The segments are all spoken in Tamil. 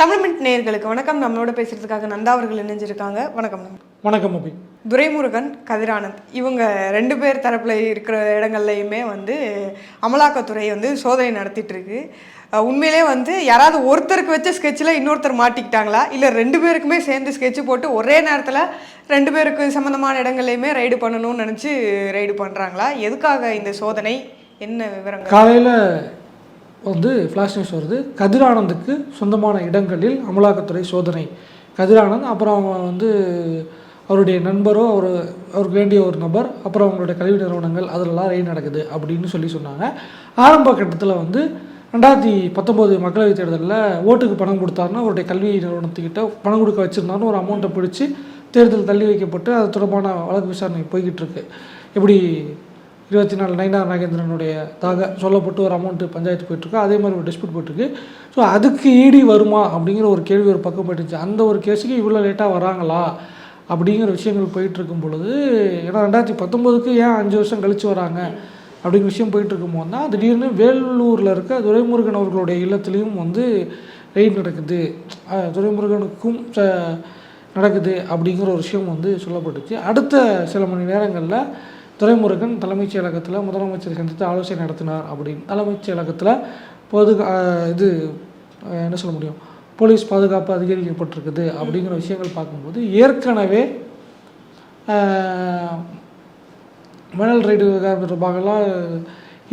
தமிழ் மின்ட் நேயர்களுக்கு வணக்கம். நம்மளோட பேசுறதுக்காக நந்தா அவர்கள் இணைஞ்சிருக்காங்க. வணக்கம். வணக்கம் அபி துரைமுருகன் கதிரானந்த். இவங்க ரெண்டு பேர் தரப்புல இருக்கிற இடங்கள்லையுமே வந்து அமலாக்கத்துறை வந்து சோதனை நடத்திட்டு இருக்கு உண்மையிலே வந்து யாராவது ஒருத்தருக்கு வச்ச ஸ்கெட்சில் இன்னொருத்தர் மாட்டிக்கிட்டாங்களா? இல்லை ரெண்டு பேருக்குமே சேர்ந்து ஸ்கெட்ச் போட்டு ஒரே நேரத்தில் ரெண்டு பேருக்கு சம்மந்தமான இடங்கள்லையுமே ரைடு பண்ணணும்னு நினச்சி ரைடு பண்ணுறாங்களா எதுக்காக இந்த சோதனை? என்ன விவரங்கள்? காலையில் வந்து ஃப்ளாஷ் நியூஸ் வருது. கதிரானந்துக்கு சொந்தமான இடங்களில் அமலாக்கத்துறை சோதனை. கதிரானந்த் அப்புறம் அவங்க வந்து அவருடைய நண்பரோ அவர் அவருக்கு வேண்டிய ஒரு நபர் அப்புறம் அவங்களுடைய கல்வி நிறுவனங்கள் அதிலெல்லாம் ரெய்டு நடக்குது அப்படின்னு சொல்லி சொன்னாங்க. ஆரம்ப கட்டத்தில் வந்து ரெண்டாயிரத்தி பத்தொம்போது மக்களவைத் தேர்தலில் ஓட்டுக்கு பணம் கொடுத்தாருன்னா அவருடைய கல்வி நிறுவனத்துக்கிட்ட பணம் கொடுக்க வச்சுருந்தாருன்னு ஒரு அமௌண்ட்டை பிடிச்சி தேர்தல் தள்ளி வைக்கப்பட்டு அது தொடர்பான வழக்கு விசாரணை போய்கிட்டு இருக்கு. இப்படி இருபத்தி நாலு நைனார் நாகேந்திரனுடைய தாக சொல்லப்பட்டு ஒரு அமௌண்ட்டு பஞ்சாயத்து போயிட்டுருக்கு. அதே மாதிரி ஒரு டிஸ்பியூட் போயிட்டுருக்கு. ஸோ அதுக்கு ஈடி வருமா அப்படிங்கிற ஒரு கேள்வி ஒரு பக்கம் போயிட்டுச்சு. அந்த ஒரு கேஸுக்கு இவ்வளோ லேட்டாக வராங்களா அப்படிங்கிற விஷயங்கள் போயிட்டுருக்கும் பொழுது ஏன்னா ரெண்டாயிரத்தி பத்தொம்போதுக்கு ஏன் அஞ்சு வருஷம் கழித்து வராங்க அப்படிங்கிற விஷயம் போயிட்டுருக்கும் போது தான் திடீர்னு வேலூரில் இருக்க துரைமுருகன் அவர்களுடைய இல்லத்துலேயும் வந்து ரெய்ட் நடக்குது. துரைமுருகனுக்கும் ச- நடக்குது அப்படிங்கிற ஒரு விஷயம் வந்து சொல்லப்பட்டுச்சு. அடுத்த சில மணி நேரங்களில் துரைமுருகன் தலைமைச் செயலகத்தில் முதலமைச்சரை சந்தித்து ஆலோசனை நடத்தினார் அப்படின்னு. தலைமைச் செயலகத்தில் பொது இது என்ன சொல்ல முடியும்? போலீஸ் பாதுகாப்பு அதிகரிக்கப்பட்டிருக்குது அப்படிங்கிற விஷயங்கள் பார்க்கும்போது ஏற்கனவே மணல் ரைடு விவகாரம் தொடர்பாகலாம்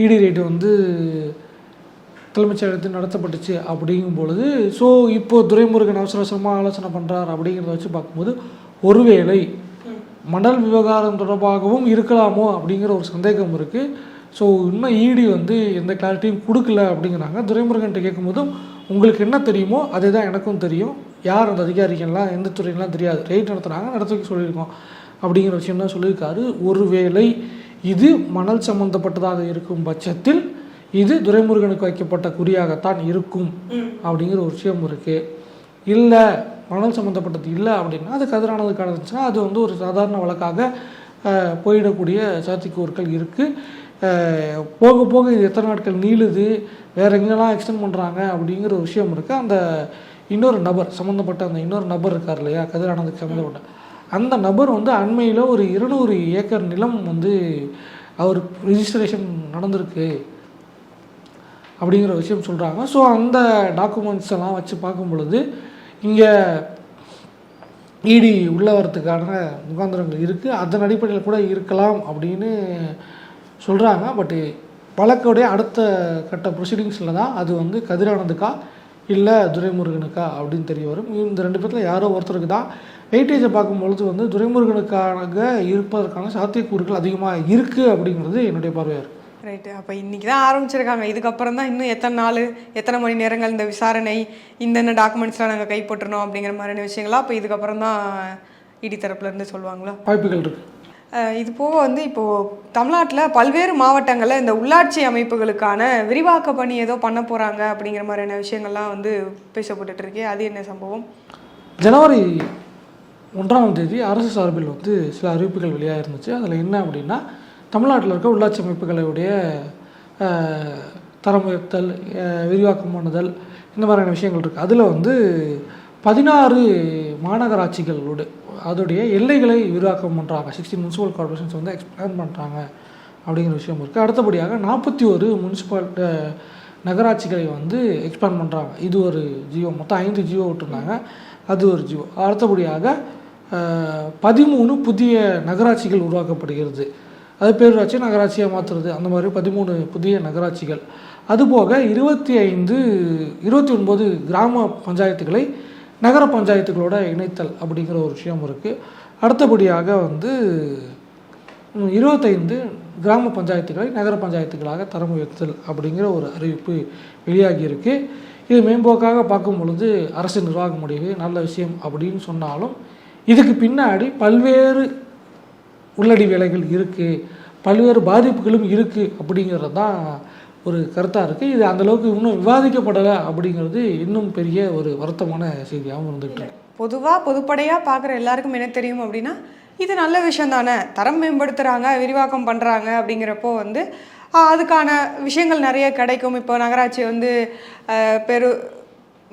இடி ரைடு வந்து தலைமைச் செயலகத்தில் நடத்தப்பட்டுச்சு அப்படிங்கும் பொழுது ஸோ இப்போது துரைமுருகன் அவசர அவசரமாக ஆலோசனை பண்ணுறார் அப்படிங்கிறத வச்சு பார்க்கும்போது ஒருவேளை மணல் விவகாரம் தொடர்பாகவும் இருக்கலாமோ அப்படிங்கிற ஒரு சந்தேகம் இருக்குது ஸோ இன்னும் இடி வந்து எந்த கிளாரிட்டியும் கொடுக்கல அப்படிங்கிறாங்க. துரைமுருகன்ட்ட கேட்கும்போதும் உங்களுக்கு என்ன தெரியுமோ அதே தான் எனக்கும் தெரியும். யார் அந்த அதிகாரிகள்லாம் எந்த துறையெல்லாம் தெரியாது. ரைட் நடத்துகிறாங்க நடத்த வைக்க சொல்லியிருக்கோம். அப்படிங்கிற விஷயம் தான் சொல்லியிருக்காரு. ஒருவேளை இது மணல் சம்பந்தப்பட்டதாக இருக்கும் பட்சத்தில் இது துரைமுருகனுக்கு வைக்கப்பட்ட குறியாகத்தான் இருக்கும் அப்படிங்கிற ஒரு விஷயம் இருக்குது இல்லை மணல் சம்மந்தப்பட்டது இல்லை அப்படின்னா அது கதிரானது கடந்துச்சுன்னா அது வந்து ஒரு சாதாரண வழக்காக போயிடக்கூடிய சாத்திக்கூறுகள் இருக்குது போக போக இது எத்தனை நாட்கள் நீளுது வேறு எங்கெல்லாம் எக்ஸ்டெண்ட் பண்ணுறாங்க அப்படிங்கிற ஒரு விஷயம் இருக்குது அந்த இன்னொரு நபர் சம்மந்தப்பட்ட அந்த இன்னொரு நபர் இருக்கார் இல்லையா கதிரானதுக்கு சம்மந்தப்பட்ட அந்த நபர் வந்து அண்மையில் ஒரு இருநூறு ஏக்கர் நிலம் வந்து அவர் ரிஜிஸ்ட்ரேஷன் நடந்திருக்கு அப்படிங்கிற விஷயம் சொல்கிறாங்க ஸோ அந்த டாக்குமெண்ட்ஸ் எல்லாம் வச்சு பார்க்கும் பொழுது இங்கே இடி உள்ள வரத்துக்கான முகாந்திரங்கள் இருக்குது அதன் அடிப்படையில் கூட இருக்கலாம் அப்படின்னு சொல்கிறாங்க பட்டு வழக்குடைய அடுத்த கட்ட ப்ரொசீடிங்ஸில் தான் அது வந்து கதிரானதுக்கா இல்லை துரைமுருகனுக்கா அப்படின்னு தெரிய வரும். இந்த ரெண்டு பேர்த்தில் யாரோ ஒருத்தருக்கு தான் வெயிட்டேஜை பார்க்கும்பொழுது வந்து துரைமுருகனுக்காக இருப்பதற்கான சாத்தியக்கூறுகள் அதிகமாக இருக்குது அப்படிங்கிறது என்னுடைய பார்வையாக இருக்குது ரைட்டு அப்போ இன்னைக்கு தான் ஆரம்பிச்சிருக்காங்க. இதுக்கப்புறம் தான் இன்னும் எத்தனை நாள் எத்தனை மணி நேரங்கள் இந்த விசாரணை இந்தென்ன டாக்குமெண்ட்ஸ்லாம் நாங்கள் கைப்பற்றணும் அப்படிங்கிற மாதிரியான விஷயங்களா அப்போ இதுக்கப்புறம் தான் இடி தரப்புலேருந்து சொல்லுவாங்களா? வாய்ப்புகள் இருக்குது இது போக வந்து இப்போது தமிழ்நாட்டில் பல்வேறு மாவட்டங்களில் இந்த உள்ளாட்சி அமைப்புகளுக்கான விரிவாக்க பணி ஏதோ பண்ண போகிறாங்க அப்படிங்கிற மாதிரியான விஷயங்கள்லாம் வந்து பேசப்பட்டுட்டு இருக்கே. அது என்ன சம்பவம்? ஜனவரி ஒன்றாம் தேதி அரசு சார்பில் வந்து சில அறிவிப்புகள் வெளியாக இருந்துச்சு அதில் என்ன அப்படின்னா தமிழ்நாட்டில் இருக்க உள்ளாட்சி அமைப்புகளுடைய தரம் உயர்த்தல் விரிவாக்கம் பண்ணுதல் இந்த மாதிரியான விஷயங்கள் இருக்குது அதில் வந்து பதினாறு மாநகராட்சிகளோடு அதோடைய எல்லைகளை விரிவாக்கம் பண்ணுறாங்க சிக்ஸ்டீன் முனிசிபல் கார்பரேஷன்ஸ் வந்து எக்ஸ்பேண்ட் பண்ணுறாங்க அப்படிங்கிற விஷயம் இருக்குது அடுத்தபடியாக நாற்பத்தி ஒரு முனிசிபல் நகராட்சிகளை வந்து எக்ஸ்பேண்ட் பண்ணுறாங்க இது ஒரு ஜியோ மொத்தம் ஐந்து ஜியோ விட்டுருந்தாங்க. அது ஒரு ஜியோ. அடுத்தபடியாக பதிமூணு புதிய நகராட்சிகள் உருவாக்கப்படுகிறது. அது பேரூராட்சி நகராட்சியாக மாற்றுறது அந்த மாதிரி பதிமூணு புதிய நகராட்சிகள். அதுபோக இருபத்தி ஐந்து இருபத்தி ஒன்பது கிராம பஞ்சாயத்துகளை நகர பஞ்சாயத்துகளோட இணைத்தல் அப்படிங்கிற ஒரு விஷயம் இருக்குது அடுத்தபடியாக வந்து இருபத்தைந்து கிராம பஞ்சாயத்துகளை நகர பஞ்சாயத்துகளாக தரம் உயர்த்தல் அப்படிங்கிற ஒரு அறிவிப்பு வெளியாகியிருக்கு இது மேம்போக்காக பார்க்கும் பொழுது அரசு நிர்வாக முடிவு நல்ல விஷயம் அப்படின்னு சொன்னாலும் இதுக்கு பின்னாடி பல்வேறு உள்ளடி வேலைகள் இருக்குது பல்வேறு பாதிப்புகளும் இருக்குது அப்படிங்கிறது தான் ஒரு கருத்தாக இருக்குது இது அந்தளவுக்கு இன்னும் விவாதிக்கப்படலை அப்படிங்கிறது இன்னும் பெரிய ஒரு வருத்தமான செய்தியாகவும் இருந்துகிட்டு இருக்கு. பொதுவாக பொதுப்படையாக பார்க்குற எல்லாருக்கும் என்ன தெரியும் அப்படின்னா இது நல்ல விஷயம் தானே தரம் மேம்படுத்துகிறாங்க விரிவாக்கம் பண்ணுறாங்க அப்படிங்கிறப்போ வந்து அதுக்கான விஷயங்கள் நிறைய கிடைக்கும். இப்போ நகராட்சி வந்து பெரு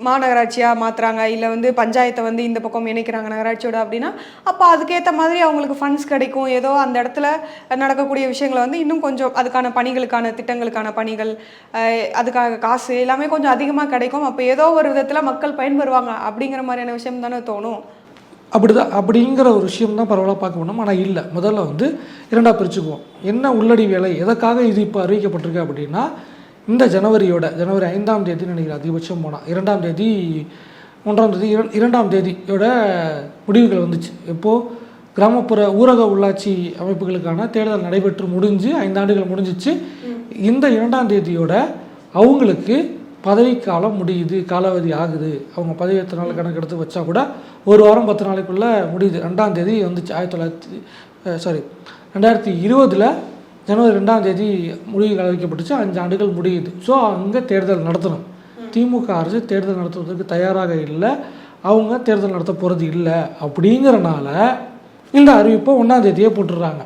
மாநகராட்சியாக மாற்றுறாங்க இல்லை வந்து பஞ்சாயத்தை வந்து இந்த பக்கம் இணைக்கிறாங்க நகராட்சியோட அப்படின்னா அப்போ அதுக்கேற்ற மாதிரி அவங்களுக்கு ஃபண்ட்ஸ் கிடைக்கும். ஏதோ அந்த இடத்துல நடக்கக்கூடிய விஷயங்களை வந்து இன்னும் கொஞ்சம் அதுக்கான பணிகளுக்கான திட்டங்களுக்கான பணிகள் அதுக்காக காசு எல்லாமே கொஞ்சம் அதிகமாக கிடைக்கும். அப்போ ஏதோ ஒரு விதத்தில் மக்கள் பயன்பெறுவாங்க அப்படிங்கிற மாதிரியான விஷயம் தானே தோணும். அப்படிதான் அப்படிங்கிற ஒரு விஷயம் தான் பரவலாக பார்க்க வேணும் ஆனால் இல்லை. முதல்ல வந்து இரண்டாக பிரிச்சுக்குவோம். என்ன உள்ளடி வேலை எதற்காக இது இப்போ அறிவிக்கப்பட்டிருக்கு அப்படின்னா இந்த ஜனவரியோட ஜனவரி ஐந்தாம் தேதி நினைக்கிறேன் அதிகபட்சம் போனால் இரண்டாம் தேதி ஒன்றாம் தேதி இரண்டாம் தேதியோட முடிவுகள் வந்துச்சு. எப்போது கிராமப்புற ஊரக உள்ளாட்சி அமைப்புகளுக்கான தேர்தல் நடைபெற்று முடிஞ்சு ஐந்தாண்டுகள் முடிஞ்சிச்சு. இந்த இரண்டாம் தேதியோட அவங்களுக்கு பதவிக்காலம் முடியுது காலாவதி ஆகுது. அவங்க பதவி எத்தனை நாள் கணக்கெடுத்து வச்சா கூட ஒரு வாரம் பத்து நாளைக்குள்ளே முடியுது. ரெண்டாம் தேதி வந்துச்சு. ஆயிரத்தி தொள்ளாயிரத்தி சாரி ரெண்டாயிரத்தி இருபதில் ஜனவரி ரெண்டாம் தேதி முடிவுகள் அறிவிக்கப்பட்டுச்சு. அஞ்சு ஆண்டுகள் முடியுது. ஸோ அங்கே தேர்தல் நடத்தணும். திமுக அரசு தேர்தல் நடத்துவதற்கு தயாராக இல்லை. அவங்க தேர்தல் நடத்த போகிறது இல்லை அப்படிங்கிறனால இந்த அறிவிப்பை ஒன்றாம் தேதியே போட்டுடுறாங்க.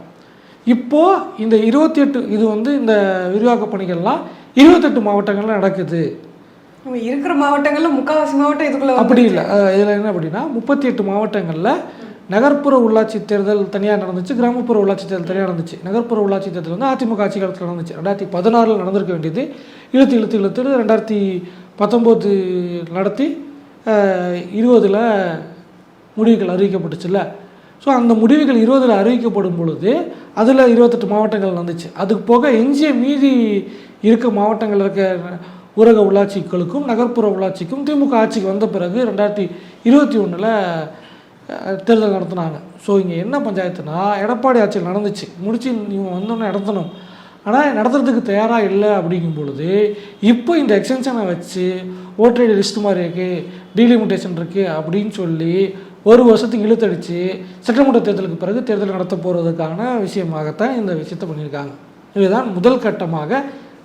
இப்போது இந்த இருபத்தி எட்டு இது வந்து இந்த விரிவாக்க பணிகள்லாம் இருபத்தெட்டு மாவட்டங்கள்ல நடக்குது. இருக்கிற மாவட்டங்கள்ல முக்கால்வாசி மாவட்டம் இதுக்குள்ள அப்படி இல்லை. இதில் என்ன அப்படின்னா முப்பத்தி எட்டு மாவட்டங்களில் நகர்ப்புற உள்ளாட்சி தேர்தல் தனியாக நடந்துச்சு கிராமப்புற உள்ளாட்சி தேர்தல் தனியாக நடந்துச்சு. நகர்ப்புற உள்ளாட்சி தேர்தல் வந்து அதிமுக ஆட்சி காலத்தில் நடந்துச்சு. ரெண்டாயிரத்தி பதினாறில் நடந்திருக்க வேண்டியது. இழுத்து இழுத்து இழுத்து ரெண்டாயிரத்தி பத்தொம்போது நடத்தி இருபதில் முடிவுகள் அறிவிக்கப்பட்டுச்சுல்ல. ஸோ அந்த முடிவுகள் இருபதில் அறிவிக்கப்படும் பொழுது அதில் இருபத்தெட்டு மாவட்டங்கள் நடந்துச்சு. அதுக்கு போக எஞ்சிய மீதி இருக்க மாவட்டங்கள் இருக்க ஊரக உள்ளாட்சிகளுக்கும் நகர்ப்புற உள்ளாட்சிக்கும் திமுக ஆட்சிக்கு வந்த பிறகு ரெண்டாயிரத்தி இருபத்தி ஒன்றில் தேர்தல் நடத்துனாங்க. ஸோ இங்கே என்ன பஞ்சாயத்துனா எடப்பாடி ஆட்சியில் நடந்துச்சு. முடிச்சு இவங்க வந்தோன்னே நடத்தணும். ஆனால் நடத்துறதுக்கு தயாராக இல்லை அப்படிங்கும் பொழுது இப்போ இந்த எக்ஸ்டென்ஷனை வச்சு ஓட்டர் லிஸ்ட் மாதிரி இருக்குது டீலிமிட்டேஷன் இருக்குது அப்படின்னு சொல்லி ஒரு வருஷத்துக்கு இழுத்தடிச்சு சட்டமன்ற தேர்தலுக்கு பிறகு தேர்தல் நடத்த போகிறதுக்கான விஷயமாகத்தான் இந்த விஷயத்தை பண்ணியிருக்காங்க. இதுதான் முதல் கட்டமாக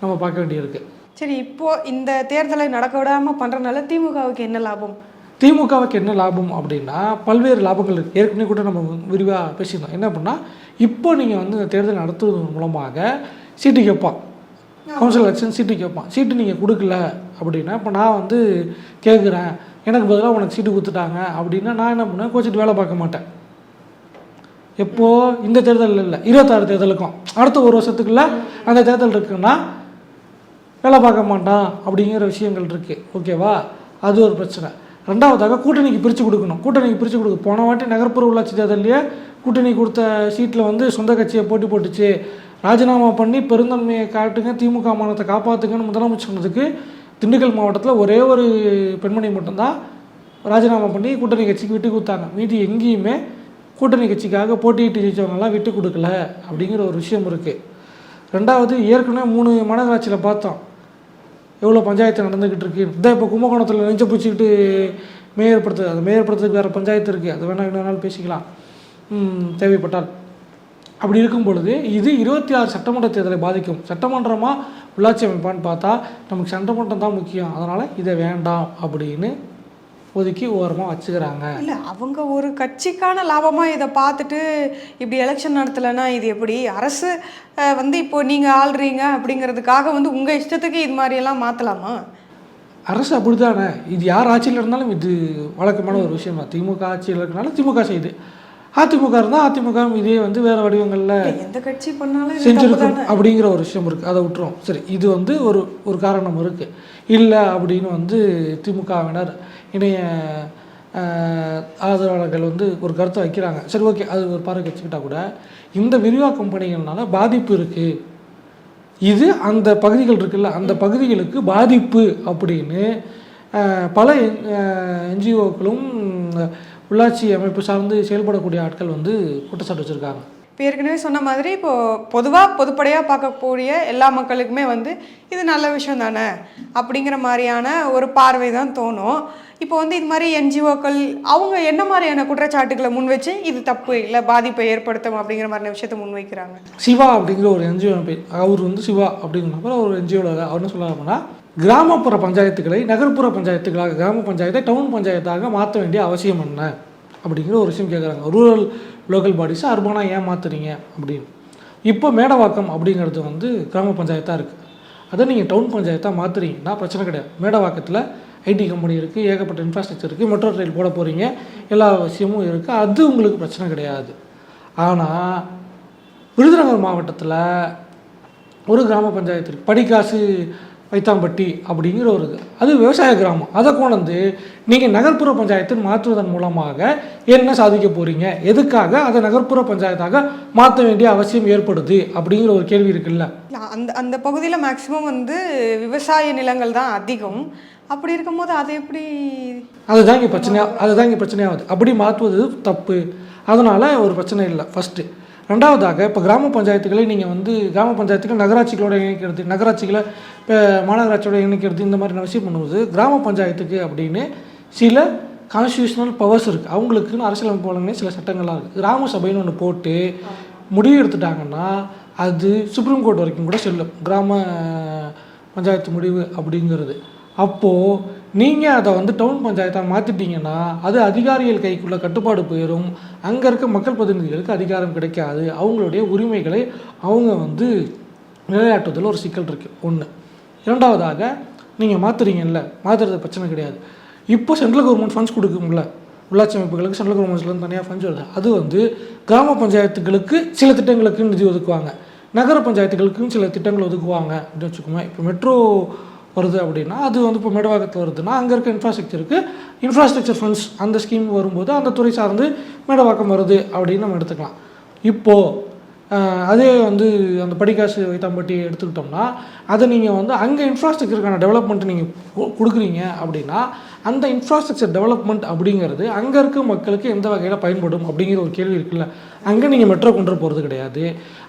நம்ம பார்க்க வேண்டியிருக்கு. சரி இப்போது இந்த தேர்தலை நடக்க விடாமல் பண்ணுறதுனால திமுகவுக்கு என்ன லாபம்? திமுகவுக்கு என்ன லாபம் அப்படின்னா பல்வேறு லாபங்கள் இருக்குது ஏற்கனவே கூட நம்ம விரிவாக பேசியிருந்தோம். என்ன அப்படின்னா இப்போ நீங்கள் வந்து இந்த தேர்தல் நடத்துவதன் மூலமாக சீட்டு கேட்பான். கவுன்சில் எலெக்ஷன் சீட்டு கேட்பான். சீட்டு நீங்கள் கொடுக்கல அப்படின்னா இப்போ நான் வந்து கேட்குறேன். எனக்கு பதிலாக உனக்கு சீட்டு கொடுத்துட்டாங்க அப்படின்னா நான் என்ன பண்ணுவேன்? கோச்சிட்டு வேலை பார்க்க மாட்டேன். எப்போ? இந்த தேர்தல் இல்லை. இருபத்தாறு தேர்தலுக்கும். அடுத்த ஒரு வருஷத்துக்குள்ள அந்த தேர்தல் இருக்குன்னா வேலை பார்க்க மாட்டான் அப்படிங்கிற விஷயங்கள் இருக்குது ஓகேவா? அது ஒரு பிரச்சனை. ரெண்டாவதாக கூட்டணிக்கு பிரித்து கொடுக்கணும். கூட்டணிக்கு பிரித்து கொடுக்க போன வாட்டி நகர்ப்புற உள்ளாட்சி தேர்தலையே கூட்டணி கொடுத்த சீட்டில் வந்து சொந்த கட்சியை போட்டி போட்டுச்சு. ராஜினாமா பண்ணி பெருந்தன்மையை காட்டுங்க திமுக மானத்தை காப்பாற்றுங்கன்னு முதலமைச்சர் சொன்னதுக்கு திண்டுக்கல் மாவட்டத்தில் ஒரே ஒரு பெண்மணி மட்டும்தான் ராஜினாமா பண்ணி கூட்டணி கட்சிக்கு விட்டு கொடுத்தாங்க. மீதி எங்கேயுமே கூட்டணி கட்சிக்காக போட்டியிட்டு ஜெயிச்சவங்கெல்லாம் விட்டு கொடுக்கல அப்படிங்கிற ஒரு விஷயம் இருக்குது ரெண்டாவது ஏற்கனவே மூணு மாநகராட்சியில் பார்த்தோம். எவ்வளோ பஞ்சாயத்து நடந்துக்கிட்டு இருக்கு? இதான் இப்போ கும்பகோணத்தில் நெஞ்ச பிடிச்சிக்கிட்டு மேயற்படுத்து அது மேயர்படுத்துறதுக்கு வேறு பஞ்சாயத்து இருக்குது அது வேணால் இன்னொரு பேசிக்கலாம். தேவைப்பட்டால். அப்படி இருக்கும் பொழுது இது இருபத்தி ஆறு சட்டமன்ற தேர்தலை பாதிக்கும். சட்டமன்றமாக உள்ளாட்சி அமைப்பான்னு பார்த்தா நமக்கு சட்டமன்றம் தான் முக்கியம். அதனால் இதை வேண்டாம் அப்படின்னு ஒதுக்கி ஓரமாக வச்சுக்கிறாங்க. இல்ல அவங்க ஒரு கட்சிக்கான லாபமா இதை பார்த்துட்டு இப்படி எலெக்ஷன் நடத்தலைன்னா இது எப்படி? அரசு வந்து இப்போ நீங்க ஆள்றீங்க அப்படிங்கிறதுக்காக வந்து உங்க இஷ்டத்துக்கு இது மாதிரி எல்லாம் மாத்தலாமா? அரசு அப்படித்தானே? இது யார் ஆட்சியில் இருந்தாலும் இது வழக்கமான ஒரு விஷயம்? தான் திமுக ஆட்சியில் இருக்கனால திமுக செய்யுது. அதிமுக இருந்தால் அதிமுக இதே வந்து வேறு வடிவங்களில் எந்த கட்சி பண்ணாலும் தானே. அப்படிங்கிற ஒரு விஷயம் இருக்குது அதை விட்டுரும் சரி இது வந்து ஒரு ஒரு காரணம் இருக்குது இல்லை அப்படின்னு வந்து திமுகவினர் இணைய ஆதரவாளர்கள் வந்து ஒரு கருத்தை வைக்கிறாங்க. சரி ஓகே அது ஒரு பார்வை வச்சுக்கிட்டா கூட இந்த விரிவாக்கம் பணிகள்னால பாதிப்பு இருக்குது இது அந்த பகுதிகள் இருக்குல்ல அந்த பகுதிகளுக்கு பாதிப்பு அப்படின்னு பல என்ஜிஓக்களும் உள்ளாட்சி அமைப்பு சார்ந்து செயல்படக்கூடிய ஆட்கள் வந்து குற்றச்சாட்டு வச்சுருக்காங்க. இப்போ ஏற்கனவே சொன்ன மாதிரி இப்போது பொதுவாக பொதுப்படையாக பார்க்கக்கூடிய எல்லா மக்களுக்குமே வந்து இது நல்ல விஷயம் தானே அப்படிங்கிற மாதிரியான ஒரு பார்வை தான் தோணும். இப்போ வந்து இது மாதிரி என்ஜிஓக்கள் அவங்க என்ன மாதிரியான குற்றச்சாட்டுகளை முன் வச்சு இது தப்பு இல்லை பாதிப்பை ஏற்படுத்தும் அப்படிங்கிற மாதிரியான விஷயத்தை முன்வைக்கிறாங்க? சிவா அப்படிங்கிற ஒரு என்ஜிஓ பேர் அவர் வந்து சிவா அப்படிங்கிற ஒரு என்ஜிஓவில் அவர் என்ன சொல்லுவாங்கன்னா கிராமப்புற பஞ்சாயத்துக்களை நகர்ப்புற பஞ்சாயத்துகளாக கிராம பஞ்சாயத்தை டவுன் பஞ்சாயத்தாக மாற்ற வேண்டிய அவசியம் என்ன? அப்படிங்கிற ஒரு விஷயம் கேட்குறாங்க ரூரல் லோக்கல் பாடிஸை அர்பனாக ஏன் மாற்றுறீங்க அப்படின்னு. இப்போ மேடவாக்கம் அப்படிங்கிறது வந்து கிராம பஞ்சாயத்தாக இருக்குது அதை நீங்கள் டவுன் பஞ்சாயத்தாக மாற்றுறீங்கன்னா பிரச்சனை கிடையாது. மேடவாக்கத்தில் ஐடி கம்பெனி இருக்குது ஏகப்பட்ட இன்ஃப்ராஸ்ட்ரக்சர் இருக்குது மெட்ரோ ரயில் போட போகிறீங்க எல்லா விஷயமும் இருக்குது அது உங்களுக்கு பிரச்சனை கிடையாது. ஆனால் விருதுநகர் மாவட்டத்தில் ஒரு கிராம பஞ்சாயத்து இருக்குது படிக்காசு வைத்தாம்பட்டி அப்படிங்கிற ஒரு அது விவசாய கிராமம். அதை கொண்டு நீங்கள் நகர்ப்புற பஞ்சாயத்து மாற்றுவதன் மூலமாக என்ன சாதிக்க போகிறீங்க எதுக்காக அதை நகர்ப்புற பஞ்சாயத்தாக மாற்ற வேண்டிய அவசியம் ஏற்படுது அப்படிங்கிற ஒரு கேள்வி இருக்குல்ல? அந்த அந்த பகுதியில் மேக்சிமம் வந்து விவசாய நிலங்கள் தான் அதிகம். அப்படி இருக்கும்போது அது எப்படி அதுதான் இங்கே பிரச்சனையாக அதுதான் இங்கே பிரச்சனையாகுது அப்படி மாற்றுவது தப்பு. அதனால் ஒரு பிரச்சனை இல்லை. ஃபஸ்ட்டு ரெண்டாவதாக இப்போ கிராம பஞ்சாயத்துகளை நீங்கள் வந்து கிராம பஞ்சாயத்துக்கள் நகராட்சிகளோட இணைக்கிறது நகராட்சிகளை இப்போ மாநகராட்சியோட இணைக்கிறது இந்த மாதிரி விஷயம் பண்ணுவது கிராம பஞ்சாயத்துக்கு அப்படின்னு சில கான்ஸ்டியூஷனல் பவர்ஸ் இருக்குது அவங்களுக்குன்னு அரசியலமைப்பு வழங்கின சில சட்டங்கள்லாம் இருக்குது கிராம சபைன்னு ஒன்று போட்டு முடிவு எடுத்துட்டாங்கன்னா அது சுப்ரீம் கோர்ட் வரைக்கும் கூட செல்லும். கிராம பஞ்சாயத்து முடிவு அப்படிங்கிறது. அப்போது நீங்கள் அதை வந்து டவுன் பஞ்சாயத்தாக மாற்றிட்டீங்கன்னா அது அதிகாரிகள் கைக்குள்ள கட்டுப்பாடு போயிடும் அங்கே இருக்க மக்கள் பிரதிநிதிகளுக்கு அதிகாரம் கிடைக்காது. அவங்களுடைய உரிமைகளை அவங்க வந்து நிலையாட்டுவதில் ஒரு சிக்கல் இருக்குது ஒன்று இரண்டாவதாக நீங்கள் மாற்றுறீங்கல்ல மாற்றுறது பிரச்சனை கிடையாது. இப்போ சென்ட்ரல் கவர்மெண்ட் ஃபண்ட்ஸ் கொடுக்கும்ல. உள்ளாட்சி அமைப்புகளுக்கு சென்ட்ரல் கவர்மெண்ட்ஸ்லேருந்து தனியாக ஃபண்ட்ஸ் வருது. அது வந்து கிராம பஞ்சாயத்துகளுக்கு சில திட்டங்களுக்கு நிதி ஒதுக்குவாங்க. நகர பஞ்சாயத்துகளுக்கும் சில திட்டங்கள் ஒதுக்குவாங்க. அப்படின்னு வச்சுக்கோங்க. இப்போ மெட்ரோ வருது அப்படின்னா அது வந்து இப்போ மேடவாக்கத்தில் வருதுன்னா அங்கே இருக்க இன்ஃப்ராஸ்ட்ரக்சருக்கு இன்ஃப்ராஸ்ட்ரக்சர் ஃபண்ட்ஸ் அந்த ஸ்கீம் வரும்போது அந்த துறை சார்ந்து மேடவாக்கம் வருது அப்படின்னு நம்ம எடுத்துக்கலாம். இப்போது அதே வந்து அந்த படிக்காசு வைத்தாம்பட்டி எடுத்துக்கிட்டோம்னா அதை நீங்கள் வந்து அங்கே இன்ஃப்ராஸ்ட்ரக்சருக்கான டெவலப்மெண்ட் நீங்கள் கொடுக்குறீங்க அப்படின்னா அந்த இன்ஃப்ராஸ்ட்ரக்சர் டெவலப்மெண்ட் அப்படிங்கிறது அங்கே இருக்க மக்களுக்கு எந்த வகையில் பயன்படும் அப்படிங்கிற ஒரு கேள்வி இருக்குல்ல. அங்கே நீங்கள் மெட்ரோ கொண்டு போகிறது கிடையாது.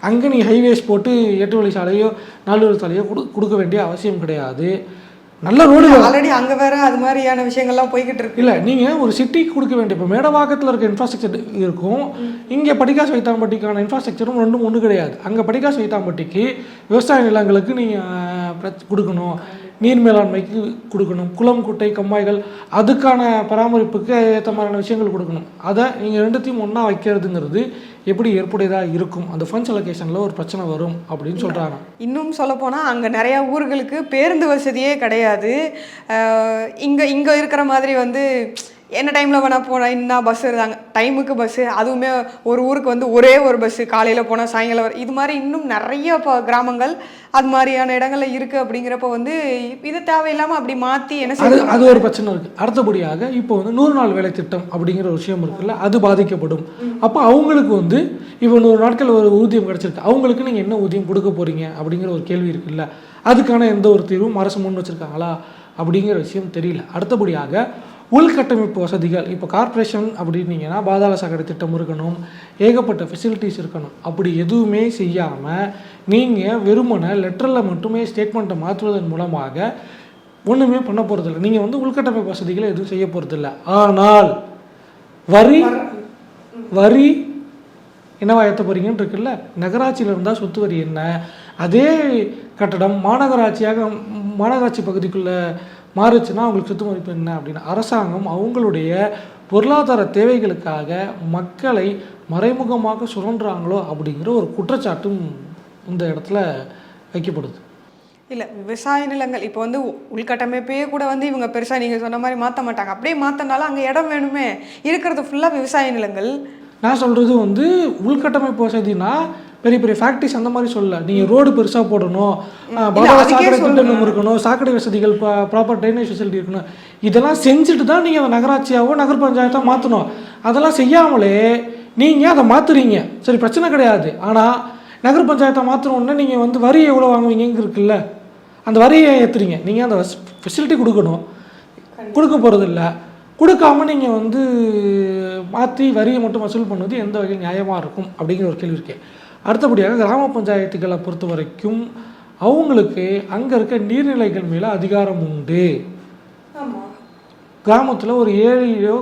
அங்கே நீங்கள் ஹைவேஸ் போட்டு எட்டு வழி சாலையோ நாலு வழி சாலையோ கொடு கொடுக்க வேண்டிய அவசியம் கிடையாது. நல்ல ரோடு ஆல்ரெடி அங்கே வேற அது மாதிரியான விஷயங்கள்லாம் போய்கிட்டு இருக்கு. இல்லை நீங்கள் ஒரு சிட்டிக்கு கொடுக்க வேண்டிய இப்போ மேடவாக்கத்தில் இருக்க இன்ஃப்ராஸ்ட்ரக்சர் இருக்கும். இங்கே படிக்காசு வைத்தாம்பட்டிக்கான இன்ஃப்ராஸ்ட்ரக்சரும் ரெண்டும் ஒன்று கிடையாது. அங்கே படிக்காசு வைத்தாம்பட்டிக்கு விவசாய நிலங்களுக்கு நீங்கள் கொடுக்கணும். நீர் மேலாண்மைக்கு கொடுக்கணும். குளம் குட்டை கம்மாய்கள் அதுக்கான பராமரிப்புக்கு ஏற்ற மாதிரியான விஷயங்கள் கொடுக்கணும். அதை நீங்கள் ரெண்டுத்தையும் ஒன்றா வைக்கிறதுங்கிறது எப்படி ஏற்புடையதாக இருக்கும்? அந்த ஃபண்ட்ஸ் அலோகேஷனில் ஒரு பிரச்சனை வரும் அப்படின்னு சொல்கிறாங்க இன்னும் சொல்லப்போனால் அங்கே நிறையா ஊர்களுக்கு பேருந்து வசதியே கிடையாது. இங்கே இங்கே இருக்கிற மாதிரி வந்து என்ன டைமில் வேணால் போனால் என்ன பஸ் இருந்தாங்க? டைமுக்கு பஸ்ஸு அதுவுமே ஒரு ஊருக்கு வந்து ஒரே ஒரு பஸ்ஸு காலையில் போனால் சாயங்காலம் வர இது மாதிரி இன்னும் நிறைய இப்போ கிராமங்கள் அது மாதிரியான இடங்கள்ல இருக்குது அப்படிங்கிறப்ப வந்து இது தேவையில்லாமல் அப்படி மாற்றி என்ன செய்யணும் அது ஒரு பிரச்சனை இருக்குது அடுத்தபடியாக இப்போ வந்து நூறு நாள் வேலை திட்டம் அப்படிங்கிற ஒரு விஷயம் இருக்குல்ல அது பாதிக்கப்படும். அப்போ அவங்களுக்கு வந்து இப்போ நூறு நாட்கள் ஒரு ஊதியம் கிடச்சிருக்கு. அவங்களுக்கு நீங்கள் என்ன ஊதியம் கொடுக்க போகிறீங்க அப்படிங்கிற ஒரு கேள்வி இருக்குல்ல. அதுக்கான எந்த ஒரு தீர்வும் அரசு முன் வச்சுருக்காங்களா அப்படிங்கிற விஷயம் தெரியல. அடுத்தபடியாக உள்கட்டமைப்பு வசதிகள் இப்போ கார்ப்பரேஷன் அப்படின்னீங்கன்னா பாதாள சாக்கடை திட்டம் இருக்கணும் ஏகப்பட்ட ஃபெசிலிட்டிஸ் இருக்கணும். அப்படி எதுவுமே செய்யாமல் நீங்கள் வெறுமனை லெட்டரில் மட்டுமே ஸ்டேட்மெண்ட்டை மாற்றுவதன் மூலமாக ஒன்றுமே பண்ண போகிறதில்ல நீங்கள் வந்து உள்கட்டமைப்பு வசதிகளை எதுவும் செய்ய போகிறதில்ல ஆனால் வரி வரி என்னவா ஏற்ற போகிறீங்கன்னு இருக்குல்ல? நகராட்சியில் இருந்தால் சொத்து வரி என்ன? அதே கட்டடம் மாநகராட்சியாக மாநகராட்சி பகுதிக்குள்ளே மாறுச்சுன்னா அவங்களுக்கு சொத்து மதிப்பு என்ன அப்படின்னு? அரசாங்கம் அவங்களுடைய பொருளாதார தேவைகளுக்காக மக்களை மறைமுகமாக சுரண்டுறாங்களோ அப்படிங்கிற ஒரு குற்றச்சாட்டும் இந்த இடத்துல வைக்கப்படுது. இல்லை விவசாய நிலங்கள். இப்போ வந்து உள்கட்டமைப்பே கூட வந்து இவங்க பெருசாக நீங்கள் சொன்ன மாதிரி மாற்ற மாட்டாங்க. அப்படியே மாற்றினாலும் அங்கே இடம் வேணுமே. இருக்கிறது ஃபுல்லாக விவசாய நிலங்கள். நான் சொல்கிறது வந்து உள்கட்டமைப்பு வசதினா பெரிய பெரிய ஃபேக்ட்ரிஸ் அந்த மாதிரி சொல்லல. நீங்கள் ரோடு பெருசாக போடணும். சாக்கடை. திட்டம் இருக்கணும் சாக்கடை வசதிகள் ப்ராப்பர் ட்ரைனேஜ் ஃபெசிலிட்டி இருக்கணும். இதெல்லாம் செஞ்சுட்டு தான் நீங்கள் அதை நகராட்சியாவோ நகர் பஞ்சாயத்தாக மாற்றணும் அதெல்லாம் செய்யாமலே நீங்கள் அதை மாற்றுறீங்க சரி பிரச்சனை கிடையாது. ஆனால் நகர் பஞ்சாயத்தை மாற்றணுன்னே நீங்கள் வந்து வரி எவ்வளோ வாங்குவீங்க இருக்குல்ல. அந்த வரியை ஏற்றுறீங்க நீங்கள் அந்த ஃபெசிலிட்டி கொடுக்கணும். கொடுக்க போகிறதில்ல கொடுக்காம நீங்கள் வந்து மாற்றி வரியை மட்டும் வசூல் பண்ணுவது எந்த வகையில் நியாயமாக இருக்கும்? அப்படிங்கிற ஒரு கேள்வி இருக்கு. அடுத்தபடியாக கிராம பஞ்சாயத்துக்களை பொறுத்த வரைக்கும் அவங்களுக்கு அங்கே இருக்க நீர்நிலைகள் மேலே அதிகாரம் உண்டு. கிராமத்தில் ஒரு ஏரியிலையோ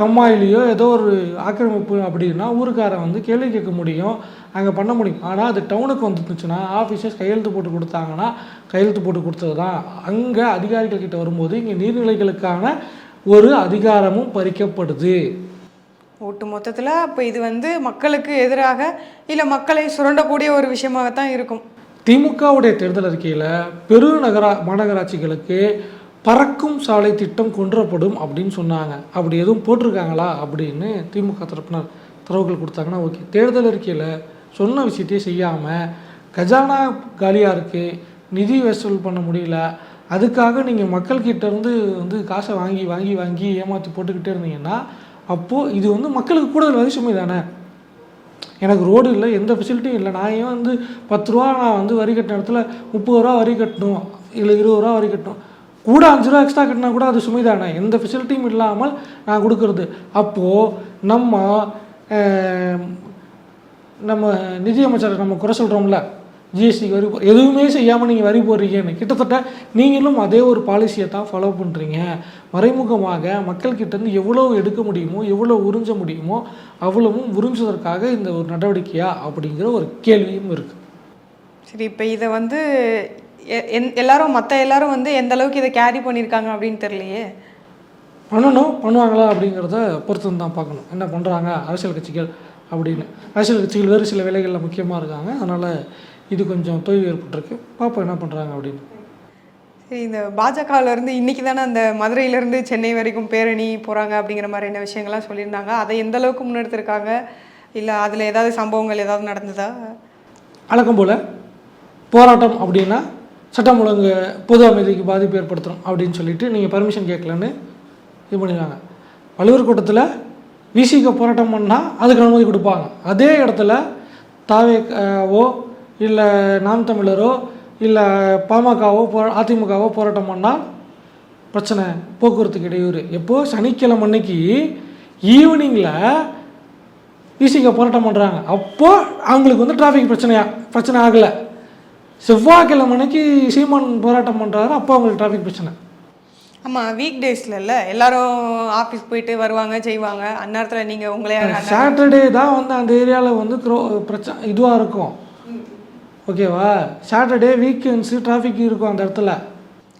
கம்மாயிலையோ ஏதோ ஒரு ஆக்கிரமிப்பு அப்படின்னா ஊருக்காரன் வந்து கேள்வி கேட்க முடியும். அங்கே பண்ண முடியும். ஆனால் அது டவுனுக்கு வந்துருந்துச்சுன்னா ஆஃபீஸர்ஸ் கையெழுத்து போட்டு கொடுத்தாங்கன்னா கையெழுத்து போட்டு கொடுத்தது தான் அங்கே அதிகாரிகள் கிட்ட வரும்போது இங்கே நீர்நிலைகளுக்கான ஒரு அதிகாரமும் பறிக்கப்படுது. ஒட்டு மொத்தத்தில் இப்போ இது வந்து மக்களுக்கு எதிராக இல்லை மக்களை சுரண்டக்கூடிய ஒரு விஷயமாகத்தான் இருக்கும். திமுகவுடைய தேர்தல் அறிக்கையில் பெருநகரா மாநகராட்சிகளுக்கு பறக்கும் சாலை திட்டம் கொன்றப்படும் அப்படின்னு சொன்னாங்க. அப்படி எதுவும் போட்டிருக்காங்களா அப்படின்னு திமுக தரப்பினர் தரவுகள் கொடுத்தாங்கன்னா ஓகே. தேர்தல் அறிக்கையில் சொன்ன விஷயத்தையே செய்யாமல் கஜானா காலியாக இருக்குது நிதி வசூல் பண்ண முடியல அதுக்காக நீங்கள் மக்கள்கிட்ட இருந்து வந்து காசை வாங்கி வாங்கி வாங்கி ஏமாற்றி போட்டுக்கிட்டே இருந்தீங்கன்னா அப்போது இது வந்து மக்களுக்கு கூடுதல் வரி சுமை தானே? எனக்கு ரோடு இல்லை எந்த ஃபெசிலிட்டியும் இல்லை. நான் ஏன் வந்து பத்து ரூபா நான் வந்து வரி கட்டின இடத்துல முப்பது ரூபா வரி கட்டணும்? இல்லை இருபது ரூபா வரி கட்டணும்? கூட அஞ்சு ரூபா எக்ஸ்ட்ரா கட்டினா கூட அது சுமை தானே? எந்த ஃபெசிலிட்டியும் இல்லாமல் நான் கொடுக்கறது. அப்போது நம்ம நம்ம நிதியமைச்சர் நம்ம குறை சொல்கிறோம்ல ஜிஎஸ்டி வரி போ- எதுவுமே செய்யாமல் நீங்கள் வரி போடுறீங்கன்னு. கிட்டத்தட்ட நீங்களும் அதே ஒரு பாலிசியை தான் ஃபாலோ பண்ணுறீங்க மறைமுகமாக மக்கள்கிட்டேருந்து எவ்வளோ எடுக்க முடியுமோ எவ்வளோ உறிஞ்ச முடியுமோ அவ்வளவும் உறிஞ்சுவதற்காக இந்த ஒரு நடவடிக்கையா அப்படிங்கிற ஒரு கேள்வியும் இருக்குது சரி இப்போ இதை வந்து எ- எல்லாரும் மற்ற எல்லாரும் வந்து எந்த அளவுக்கு இதை கேரி பண்ணியிருக்காங்க அப்படின்னு தெரியலையே? பண்ணணும் பண்ணுவாங்களா அப்படிங்கிறத பொறுத்து தான் பார்க்கணும். என்ன பண்ணுறாங்க அரசியல் கட்சிகள் அப்படின்னு. அரசியல் கட்சிகள் வேறு சில வேலைகளில் முக்கியமாக இருக்காங்க. அதனால் இது கொஞ்சம் தொய்வு ஏற்பட்டிருக்கு. பார்ப்போம் என்ன பண்ணுறாங்க அப்படின்னு. சரி இந்த பாஜகவில் இருந்து இன்னைக்கு தானே அந்த மதுரையிலேருந்து சென்னை வரைக்கும் பேரணி போகிறாங்க அப்படிங்கிற மாதிரியான விஷயங்கள்லாம் சொல்லியிருந்தாங்க. அதை எந்த அளவுக்கு முன்னெடுத்திருக்காங்க? இல்லை அதில் ஏதாவது சம்பவங்கள் ஏதாவது நடந்ததா? வழக்கம் போல் போராட்டம் அப்படின்னா சட்டம் ஒழுங்கு பொது அமைதிக்கு பாதிப்பு ஏற்படுத்தணும் அப்படின்னு சொல்லிட்டு நீங்கள் பர்மிஷன் கேட்கலன்னு இது பண்ணிடுவாங்க வள்ளுவர் கூட்டத்தில் விசிக போராட்டம் பண்ணால் அதுக்கு அனுமதி கொடுப்பாங்க. அதே இடத்துல தாவேவோ இல்லை நாம் தமிழரோ இல்லை பாமகவோ போ அதிமுகவோ போராட்டம் பண்ணால் பிரச்சனை போக்குவரத்துக்கு இடையூறு. எப்போ? சனிக்கிழமை அன்னைக்கு ஈவினிங்கில் விசிக போராட்டம் பண்ணுறாங்க அப்போ அவங்களுக்கு வந்து டிராஃபிக் பிரச்சனையா பிரச்சனை ஆகலை. செவ்வாய்க்கிழமை அன்னைக்கு சீமான் போராட்டம் பண்ணுறாரு அப்போ அவங்களுக்கு டிராஃபிக் பிரச்சனை. ஆமாம் வீக் டேஸில் இல்லை எல்லாரும் ஆஃபீஸ் போயிட்டு வருவாங்க செய்வாங்க. அந்நேரத்தில் நீங்கள் உங்களே சாட்டர்டே தான் வந்து அந்த ஏரியாவில் வந்து க்ரோ பிரச்சனை இதுவாக இருக்கும். ஓகேவா? சாட்டர்டே வீக்கெண்ட்ஸு டிராஃபிக் இருக்கும் அந்த இடத்துல.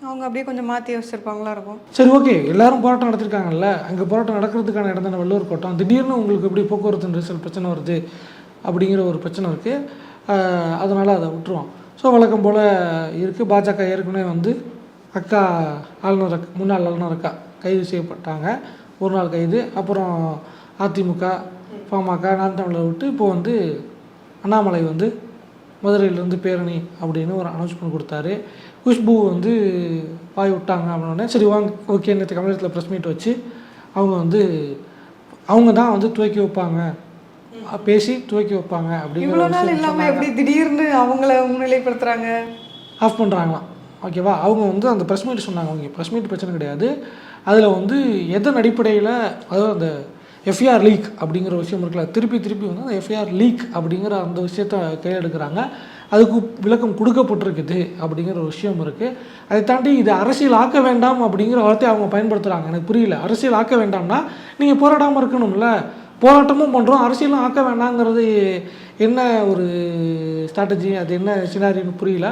அவங்க அப்படியே கொஞ்சம் மாற்றி யோசிச்சிருப்பாங்களா இருக்கும். சரி ஓகே எல்லாரும் போராட்டம் நடத்திருக்காங்கல்ல? அங்கே போராட்டம் நடக்கிறதுக்கான இடம் தானே? வெள்ளூர் கோட்டம். திடீர்னு உங்களுக்கு எப்படி போக்குவரத்து நெரிசல் பிரச்சனை வருது அப்படிங்கிற ஒரு பிரச்சனை இருக்குது அதனால் அதை விட்டுருவோம். ஸோ வழக்கம் போல் இருக்குது பாஜக ஏற்கனவே வந்து அக்கா ஆளுநர் முன்னாள் ஆளுநர் அக்கா கைது செய்யப்பட்டாங்க. ஒரு நாள் கைது. அப்புறம் அதிமுக பாமக நாம் தமிழர் விட்டு இப்போ வந்து அண்ணாமலை வந்து மதுரையிலேருந்து பேரணி அப்படின்னு ஒரு அனௌன்ஸ்மெண்ட் கொடுத்தாரு. குஷ்பு வந்து பாய் விட்டாங்க அப்படின்னே சரி வாங்க ஓகே நேற்று கமலத்தில் ப்ரெஸ் மீட் வச்சு அவங்க வந்து அவங்க தான் வந்து துவக்கி வைப்பாங்க. பேசி துவக்கி வைப்பாங்க அப்படிங்கிற விஷயம் இல்லாமல் எப்படி திடீர்னு அவங்கள முன்னிலைப்படுத்துகிறாங்க ஆஃப் பண்ணுறாங்களாம் ஓகேவா அவங்க வந்து அந்த ப்ரெஸ் மீட் சொன்னாங்க. அவங்க ப்ரெஸ் மீட் பிரச்சனை கிடையாது. அதில் வந்து எதன் அடிப்படையில் அதாவது அந்த எஃப்ஐஆர் லீக் அப்படிங்கிற விஷயம் இருக்குல்ல திருப்பி திருப்பி வந்து அந்த எஃப்ஐஆர் லீக் அப்படிங்கிற அந்த விஷயத்த கையெடுக்கிறாங்க. அதுக்கு விளக்கம் கொடுக்கப்பட்டிருக்குது அப்படிங்கிற ஒரு விஷயம் இருக்குது அதை தாண்டி இது அரசியல் ஆக்க வேண்டாம் அப்படிங்கிற வார்த்தையை அவங்க பயன்படுத்துகிறாங்க எனக்கு புரியல. அரசியல் ஆக்க வேண்டாம்னா நீங்கள் போராடாமல் இருக்கணும்ல. போராட்டமும் பண்ணுறோம் அரசியலும் ஆக்க வேண்டாங்கிறது என்ன ஒரு ஸ்ட்ராட்டஜி அது என்ன சினாரின்னு புரியல.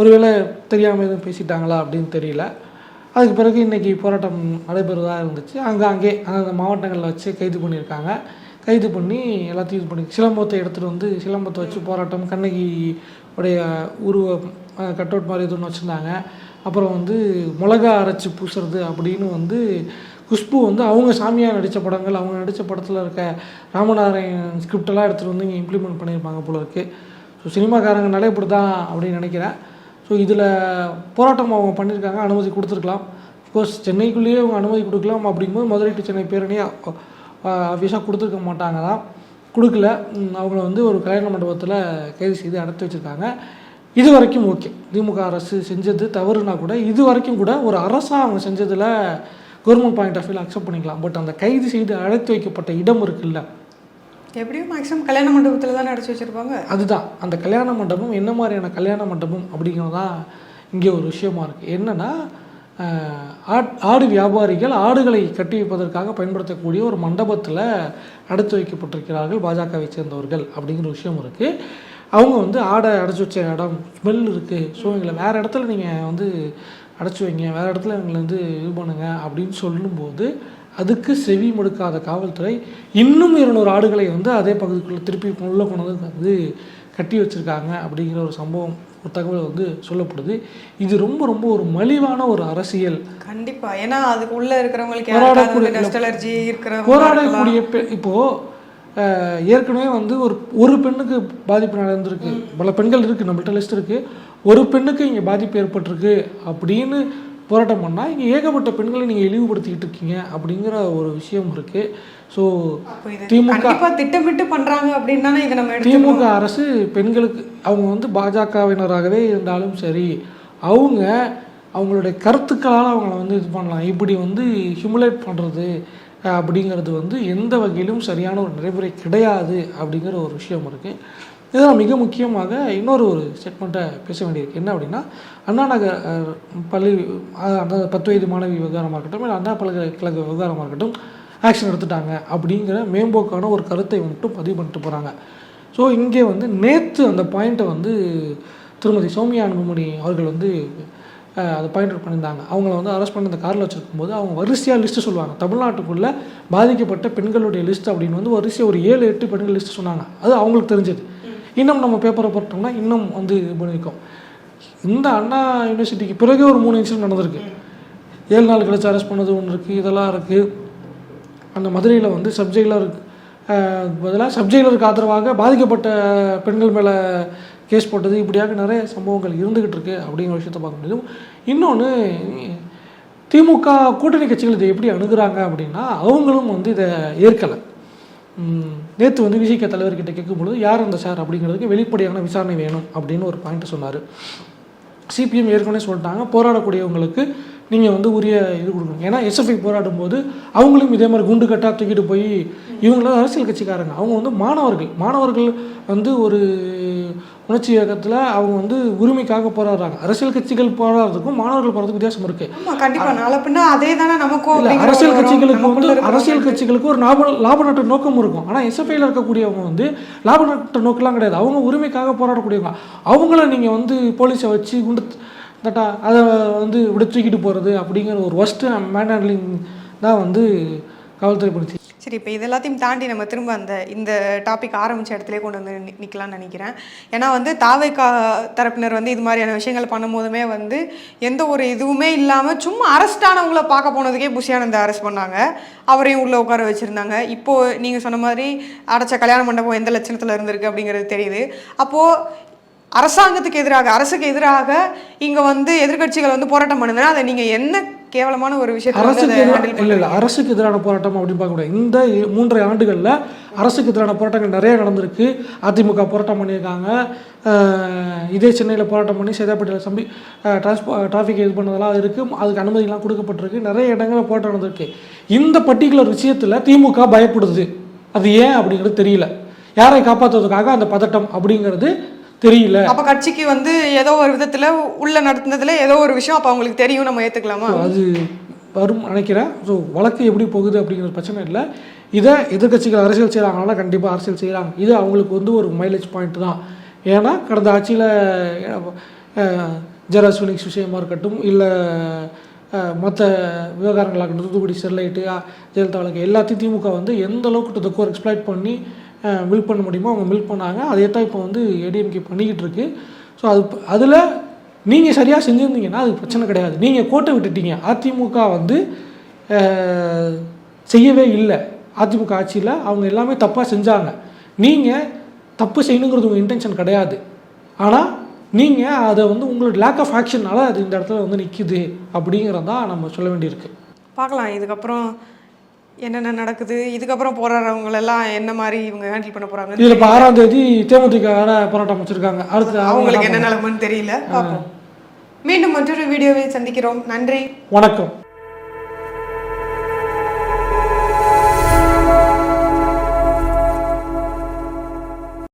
ஒருவேளை தெரியாமல் எதுவும் பேசிட்டாங்களா அப்படின்னு தெரியல. அதுக்கு பிறகு இன்றைக்கி போராட்டம் நடைபெறுவதாக இருந்துச்சு. அங்கே அங்கே அந்தந்த மாவட்டங்களில் வச்சு கைது பண்ணியிருக்காங்க. கைது பண்ணி எல்லாத்தையும் இது பண்ணி சிலம்பத்தை எடுத்துகிட்டு வந்து சிலம்பத்தை வச்சு போராட்டம் கண்ணகி உடைய உருவ கட் அவுட் மாதிரி எதுவும் ஒன்று வச்சுருந்தாங்க. அப்புறம் வந்து மிளகா அரைச்சி பூசுறது அப்படின்னு வந்து குஷ்பு வந்து அவங்க சாமியாக நடித்த படங்கள் அவங்க நடித்த படத்தில் இருக்க ராமநாராயணன் ஸ்கிரிப்டெல்லாம் எடுத்துகிட்டு வந்து இங்கே இம்ப்ளிமெண்ட் பண்ணியிருப்பாங்க போல இருக்குது ஸோ சினிமாக்காரங்கனாலே இப்படி தான் அப்படின்னு நினைக்கிறேன். ஸோ இதில் போராட்டம் அவங்க பண்ணியிருக்காங்க அனுமதி கொடுத்துருக்கலாம். அஃப்கோர்ஸ் சென்னைக்குள்ளேயே அவங்க அனுமதி கொடுக்கலாம் அப்படிங்கும்போது மதுரை டு சென்னை பேரணியை ஆஃபீஸாக கொடுத்துருக்க மாட்டாங்க தான். கொடுக்கல. அவங்கள வந்து ஒரு கல்யாண மண்டபத்தில் கைது செய்து அடைத்து வச்சுருக்காங்க. இது வரைக்கும் ஓகே. திமுக அரசு செஞ்சது தவறுனா கூட இது வரைக்கும் கூட ஒரு அரசாக அவங்க செஞ்சதில் கவர்மெண்ட் பாயிண்ட் ஆஃப் வியூவில் அக்செப்ட் பண்ணிக்கலாம். பட் அந்த கைது செய்து அழைத்து வைக்கப்பட்ட இடம் இருக்குல்ல எப்படியும் மேக்ஸிமம் கல்யாண மண்டபத்தில் தானே அடைச்சி வச்சிருப்பாங்க? அதுதான். அந்த கல்யாண மண்டபம் என்ன மாதிரியான கல்யாண மண்டபம் அப்படிங்கிறது தான் இங்கே ஒரு விஷயமா இருக்குது என்னென்னா ஆடு வியாபாரிகள் ஆடுகளை கட்டி வைப்பதற்காக பயன்படுத்தக்கூடிய ஒரு மண்டபத்தில் அடைத்து வைக்கப்பட்டிருக்கிறார்கள் பாஜகவை சேர்ந்தவர்கள் அப்படிங்கிற விஷயம் இருக்குது அவங்க வந்து ஆடை அடைச்சி வச்ச இடம் ஸ்மெல் இருக்குது ஸோ எங்களை வேறு இடத்துல நீங்கள் வந்து அடைச்சி வைங்க வேறு இடத்துல எங்களை வந்து இது பண்ணுங்கள் அப்படின்னு சொல்லும்போது அதுக்கு செவி மடுக்காத காவல்துறை இன்னும் இருநூறு ஆடுகளை வந்து அதே பகுதிக்குள்ளே திருப்பி உள்ள கொண்டு வந்து கட்டி வச்சுருக்காங்க அப்படிங்கிற ஒரு சம்பவம் ஒரு தகவல் வந்து சொல்லப்படுது. இது ரொம்ப ரொம்ப ஒரு மலிவான ஒரு அரசியல். கண்டிப்பா. ஏன்னா அதுக்கு உள்ள இருக்கிறவங்களுக்கு போராடக்கூடிய- போராடக்கூடிய பெ இப்போது அஹ், ஏற்கனவே வந்து ஒரு ஒரு பெண்ணுக்கு பாதிப்பு நடந்திருக்கு. பல பெண்கள் இருக்குது நம்மள்ட்ட லிஸ்ட் இருக்குது ஒரு பெண்ணுக்கு இங்கே பாதிப்பு ஏற்பட்டிருக்கு அப்படின்னு போராட்டம் பண்ணால் இங்கே ஏகப்பட்ட பெண்களை நீங்கள் இழிவுபடுத்திக்கிட்டு இருக்கீங்க அப்படிங்கிற ஒரு விஷயம் இருக்குது ஸோ திமுக திட்டமிட்டு பண்றாங்க அப்படின்னு இதை நம்ம திமுக அரசு பெண்களுக்கு அவங்க வந்து பாஜகவினராகவே இருந்தாலும் சரி அவங்க அவங்களுடைய கருத்துக்களால் அவங்கள வந்து இது பண்ணலாம். இப்படி வந்து ஹியூமுலேட் பண்ணுறது அப்படிங்கிறது வந்து எந்த வகையிலும் சரியான ஒரு நடைமுறை கிடையாது அப்படிங்கிற ஒரு விஷயம் இருக்குது இதெல்லாம் மிக முக்கியமாக இன்னொரு ஒரு ஸ்டேட்மெண்ட்டை பேச வேண்டியிருக்கு. என்ன அப்படின்னா அண்ணா நகர் பள்ளி அந்த பத்து வயது மாணவி விவகாரமாக இருக்கட்டும் இல்லை அண்ணா பல்கலைக்கழக விவகாரமாக இருக்கட்டும் ஆக்ஷன் எடுத்துட்டாங்க அப்படிங்கிற மேம்போக்கான ஒரு கருத்தை மட்டும் பதிவு பண்ணிட்டு போகிறாங்க ஸோ இங்கே வந்து நேற்று அந்த பாயிண்ட்டை வந்து திருமதி சௌமியா அன்புமணி அவர்கள் வந்து அதை பாயிண்ட் அவுட் பண்ணியிருந்தாங்க. அவங்கள வந்து அரெஸ்ட் பண்ணி அந்த காரில் வச்சுருக்கும் போது அவங்க வரிசையாக லிஸ்ட்டு சொல்லுவாங்க. தமிழ்நாட்டுக்குள்ளே பாதிக்கப்பட்ட பெண்களுடைய லிஸ்ட் அப்படின்னு வந்து வரிசையாக ஒரு ஏழு எட்டு பெண்கள் லிஸ்ட்டு சொன்னாங்க. அது அவங்களுக்கு தெரிஞ்சது. இன்னும் நம்ம பேப்பரை போட்டோம்னா இன்னும் வந்து பண்ணியிருக்கோம் இந்த அண்ணா யூனிவர்சிட்டிக்கு பிறகு ஒரு மூணு இன்சிடென்ட் நடந்திருக்கு. ஏழு நாள் கழிச்சு அரெஸ்ட் பண்ணது ஒன்று இருக்குது இதெல்லாம் இருக்குது அந்த மதுரையில் வந்து சப்ஜெயிலருக்கு பதிலாக சப்ஜெயிலருக்கு ஆதரவாக பாதிக்கப்பட்ட பெண்கள் மேலே கேஸ் போட்டது. இப்படியாக நிறைய சம்பவங்கள் இருந்துக்கிட்டு இருக்கு அப்படிங்கிற விஷயத்தை பார்க்க முடியும். இன்னொன்று திமுக கூட்டணி கட்சிகள் இதை எப்படி அணுகிறாங்க அப்படின்னா அவங்களும் வந்து இதை ஏற்கலை. நேற்று வந்து விசிக தலைவர்கிட்ட கேட்கும்பொழுது யார் அந்த சார்? அப்படிங்கிறதுக்கு வெளிப்படையான விசாரணை வேணும் அப்படின்னு ஒரு பாயிண்ட் சொன்னார். சிபிஎம் ஏற்கனவே சொல்லிட்டாங்க போராடக்கூடியவங்களுக்கு நீங்கள் வந்து உரிய இது கொடுக்கணும். ஏன்னா எஸ்எஃப்ஐ போராடும் போது அவங்களும் இதே மாதிரி குண்டு கட்டாக தூக்கிட்டு போய் இவங்களும் அரசியல் கட்சிக்காரங்க. அவங்க வந்து மாணவர்கள். மாணவர்கள் வந்து ஒரு உணர்ச்சி இயக்கத்தில் அவங்க வந்து உரிமைக்காக போராடுறாங்க. அரசியல் கட்சிகள் போராடுறதுக்கும் மாணவர்கள் போகிறதுக்கும் வித்தியாசம் இருக்குது அரசியல் கட்சிகளுக்கு வந்து அரசியல் கட்சிகளுக்கு ஒரு லாப லாப நட்ட நோக்கம் இருக்கும். ஆனால் எஸ்எஃப்ஐயில் இருக்கக்கூடியவங்க வந்து லாப நட்ட நோக்கம்லாம் கிடையாது. அவங்க உரிமைக்காக போராடக்கூடியவங்க. அவங்கள நீங்கள் வந்து போலீஸை வச்சு குண்டு தட்டா அதை வந்து தூக்கிட்டு போகிறது அப்படிங்கிற ஒரு ஒஸ்ட்டு மேன் ஹேண்ட்லிங் தான் வந்து காவல்துறை படுத்தி சரி இப்போ இது எல்லாத்தையும் தாண்டி நம்ம திரும்ப அந்த இந்த டாபிக் ஆரம்பித்த இடத்துலேயே கொண்டு வந்து நிற்கலாம்னு நினைக்கிறேன். ஏன்னா வந்து தாவைக்கா தரப்பினர் வந்து இது மாதிரியான விஷயங்கள் பண்ணும்போதுமே வந்து எந்த ஒரு இதுவுமே இல்லாமல் சும்மா அரெஸ்ட் பார்க்க போனதுக்கே புஷியானந்த அரெஸ்ட் பண்ணாங்க. அவரையும் உள்ளே உட்கார வச்சுருந்தாங்க. இப்போது நீங்கள் சொன்ன மாதிரி அடைச்ச கல்யாண மண்டபம் எந்த லட்சணத்தில் இருந்திருக்கு அப்படிங்கிறது தெரியுது. அப்போது அரசாங்கத்துக்கு எதிராக அரசுக்கு எதிராக இங்கே வந்து எதிர்க்கட்சிகள் வந்து போராட்டம் பண்ணுதுன்னா அதை நீங்கள் என்ன கேவலமான ஒரு வந்து அரசுக்கு இல்லை இல்லை அரசுக்கு எதிரான போராட்டம் அப்படின்னு பார்க்க முடியாது. இந்த மூன்றரை ஆண்டுகளில் அரசுக்கு எதிரான போராட்டங்கள் நிறைய நடந்திருக்கு. அதிமுக போராட்டம் பண்ணியிருக்காங்க. இதே சென்னையில் போராட்டம் பண்ணி சேதாப்பட்டியில் சம்பி டிரான்ஸ்போ டிராஃபிக் இது பண்ணதெல்லாம் இருக்குது அதுக்கு அனுமதிலாம் கொடுக்கப்பட்டிருக்கு. நிறைய இடங்களில் போராட்டம் நடந்திருக்கு. இந்த பர்டிகுலர் விஷயத்தில் திமுக பயப்படுது. அது ஏன் அப்படிங்கிறது தெரியல. யாரை காப்பாற்றுறதுக்காக அந்த பதட்டம் அப்படிங்கிறது தெரியல. அப்ப கட்சிக்கு வந்து ஏதோ ஒரு விதத்துல உள்ள நடந்ததுல ஏதோ ஒரு விஷயம் அப்ப அவங்களுக்கு தெரியும் நம்ம ஏத்துக்கலாமா? அது வரும் நினைக்கிறேன். ஸோ வழக்கு எப்படி போகுது அப்படிங்கிற பிரச்சனை இல்லை. இதை எதிர்க்கட்சிகள் அரசியல் செய்கிறாங்கன்னா கண்டிப்பாக அரசியல் செய்கிறாங்க இது அவங்களுக்கு வந்து ஒரு மைலேஜ் பாயிண்ட் தான். ஏன்னா கடந்த ஆட்சியில் ஜெராஸ் ஃபினிக்ஸ் விஷயமா இருக்கட்டும் இல்லை மற்ற விவகாரங்களாக இருக்கட்டும் தூத்துக்குடி ஸ்டெர்லைட்டு ஜெயலலிதா வழக்கு எல்லாத்தையும் திமுக வந்து எந்த அளவுக்கு டு தக்கோர் எக்ஸ்ப்ளாய்ட் பண்ணி மில்க் பண்ண முடியுமோ அவங்க மில்க் பண்ணாங்க. அதே தான் இப்போ வந்து ஏடிஎம்கே பண்ணிக்கிட்டு இருக்கு. ஸோ அது அதில் நீங்கள் சரியாக செஞ்சுருந்தீங்கன்னா அது பிரச்சனை கிடையாது. நீங்கள் கோட்டை விட்டுட்டீங்க. அதிமுக வந்து செய்யவே இல்லை. அதிமுக ஆட்சியில் அவங்க எல்லாமே தப்பாக செஞ்சாங்க. நீங்கள் தப்பு செய்யணுங்கிறது உங்கள் இன்டென்ஷன் கிடையாது. ஆனால் நீங்கள் அதை வந்து உங்களோட லேக் ஆஃப் ஆக்ஷனால் அது இந்த இடத்துல வந்து நிற்கிது அப்படிங்கிறதான் நம்ம சொல்ல வேண்டியிருக்கு. பார்க்கலாம். இதுக்கப்புறம் என்னென்ன நடக்குது இதுக்கப்புறம் போராடுறவங்க எல்லாம் என்ன மாதிரி இவங்க ஹேண்டில் பண்ண போறாங்க இதில் இப்போ ஆறாம் தேதி தேமுதிக வேற போராட்டம் வச்சுருக்காங்க. அடுத்து அவங்க அவங்களுக்கு என்ன நிலைமைன்னு தெரியல. பார்ப்போம். மீண்டும் மற்றொரு வீடியோவை சந்திக்கிறோம். நன்றி. வணக்கம்.